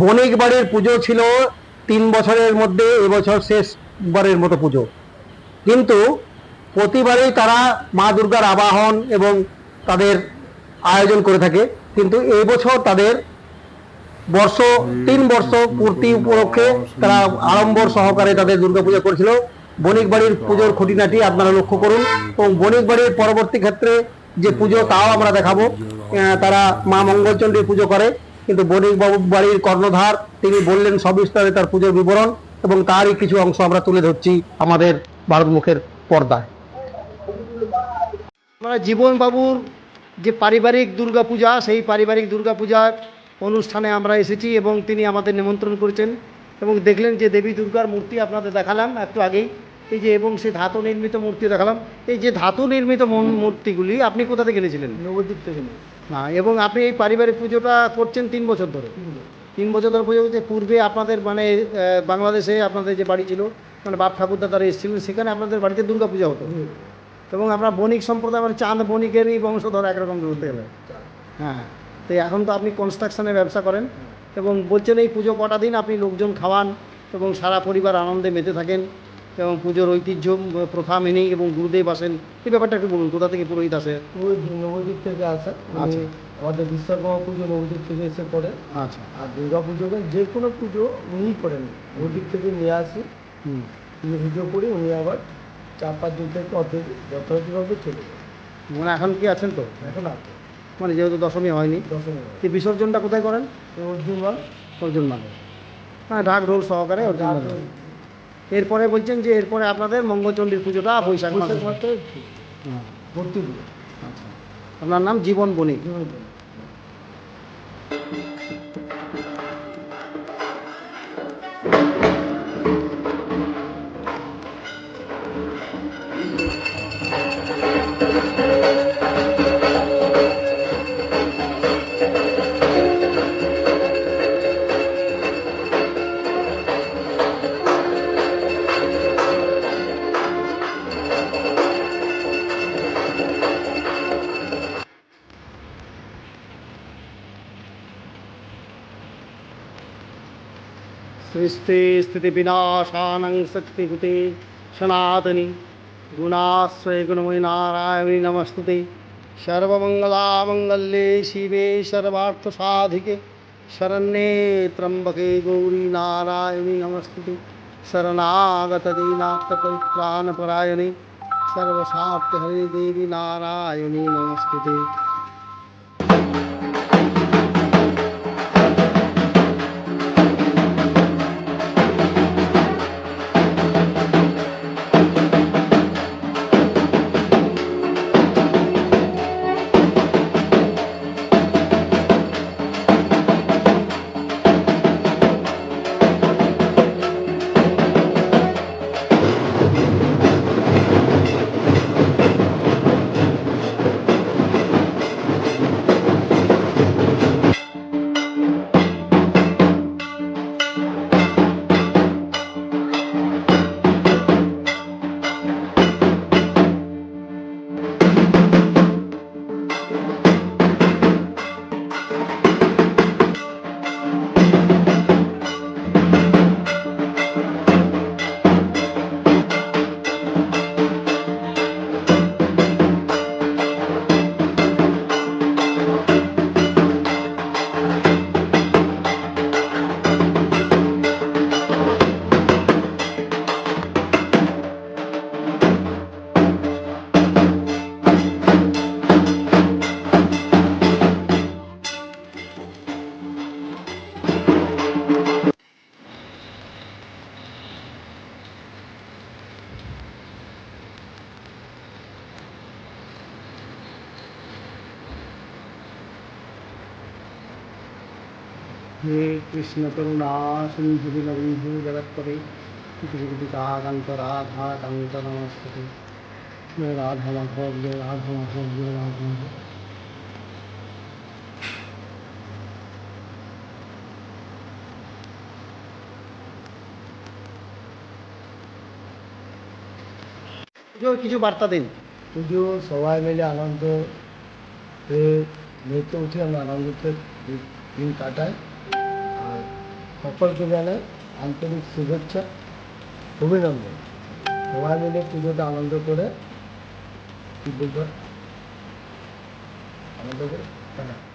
বণিক বাড়ির পুজো ছিল তিন বছরের মধ্যে, এবছর শেষবারের মতো পুজো। কিন্তু প্রতিবারই তারা মা দুর্গার আবাহন এবং তাদের আয়োজন করে থাকে। কিন্তু এবছর তাদের বর্ষ, তিন বর্ষ পূর্তি উপলক্ষে তারা আড়ম্বর সহকারে তাদের দুর্গাপূজা করেছিল। বণিক বাড়ির পুজোর খুঁটিনাটি আপনারা লক্ষ্য করুন এবং বণিক বাড়ির পরবর্তী ক্ষেত্রে যে পুজো, তাও আমরা দেখাবো। তারা মা মঙ্গলচণ্ডীর পুজো করে। কিন্তু বণিক বাবু বাড়ির কর্ণধার, তিনি বললেন সবিস্তারে তার পুজোর বিবরণ এবং তারই কিছু অংশ আমরা তুলে ধরছি আমাদের ভারতমুখের পর্দায়। আমরা জীবন বাবুর যে পারিবারিক দুর্গাপূজা, সেই পারিবারিক দুর্গাপূজার অনুষ্ঠানে আমরা এসেছি এবং তিনি আমাদের নিমন্ত্রণ করেছেন এবং দেখলেন যে দেবী দুর্গার মূর্তি আপনাদের দেখালাম একটু আগেই। এই যে এবং সেই ধাতু নির্মিত মূর্তি দেখালাম। এই যে ধাতু নির্মিত মূর্তিগুলি আপনি কোথা থেকে এনেছিলেন? নবদ্বীপ থেকে না এবং আপনি এই পারিবারিক পুজোটা করছেন তিন বছর ধরে। তিন বছর। ধরে পুজো করছে পূর্বে আপনাদের মানে বাংলাদেশে আপনাদের যে বাড়ি ছিল মানে বাপ ঠাকুরদা তারা এসেছিলেন সেখানে আপনাদের বাড়িতে দুর্গা পূজা হতো। এবং আমরা বণিক সম্প্রদায় মানে চাঁদ বণিকেরই বংশধর একরকম বলতে গেলে। হ্যাঁ তো এখন তো আপনি কনস্ট্রাকশনের ব্যবসা করেন এবং বলছেন এই পুজো কটা দিন আপনি লোকজন খাওয়ান এবং সারা পরিবার আনন্দে মেতে থাকেন। এবং পুজোর ঐতিহ্য প্রথা মেনেই এবং গুরুদেব আসেন। এই ব্যাপারটা একটু বলুন কোথা থেকে পুরোহিত আসে? নবদ্বীপ থেকে আসা আচ্ছা। উনি আমাদের বিশ্বকর্মা পুজো নবদ্বীপ থেকে এসে করে আচ্ছা। আর দুর্গা পুজোকে যে কোনো পুজো উনিই করেন। নবদ্বীপ থেকে নিয়ে আসি। পুজো করি উনি আবার চার পাঁচ দিন থেকে অর্ধেক যথাযথভাবে চলে যায়। মানে এখন কি আছেন তো? এখন আছে। মানে যেহেতু দশমী হয়নি। দশমী বিসর্জনটা কোথায় করেন? অর্জুন মাল। অর্জুন মানে হ্যাঁ ঢাক ঢোল সহকারে অর্জুন মানে এরপরে বলছেন যে এরপরে আপনাদের মঙ্গলচণ্ডীর পুজোটা বৈশাখ মাসে। হ্যাঁ, ভর্তি আচ্ছা আপনার নাম জীবন বণিক। सृष्टि स्थिति विनाशानं शक्तिकृते सनातनी गुणाश्रय गुणमयी नारायणी नमस्तुते सर्वमङ्गलामङ्गल्ये शिवे सर्वार्थसाधिके शरण्ये त्र्यम्बके गौरी नारायणी नमस्तुते शरणागतदीनाथपरित्राणपरायणे सर्वसात्यहरे देवी नारायणी नमस्तुते হে কৃষ্ণ নবীভূ জগৎপরে কান্ত রাধা কান্ত নমস্তে রাধা মাধব জয় রাধা মাধব জয় রাধা মাধব। পুজোর কিছু বার্তা দিন। পুজো সবাই মিলে আনন্দ মেতে উঠে আমরা আনন্দতে দিন কাটাই। সকলকে জানাই আন্তরিক শুভেচ্ছা, অভিনন্দন। সবাই মিলে পুজোটা আনন্দ করে কি বলব? আনন্দ করে? টাটা।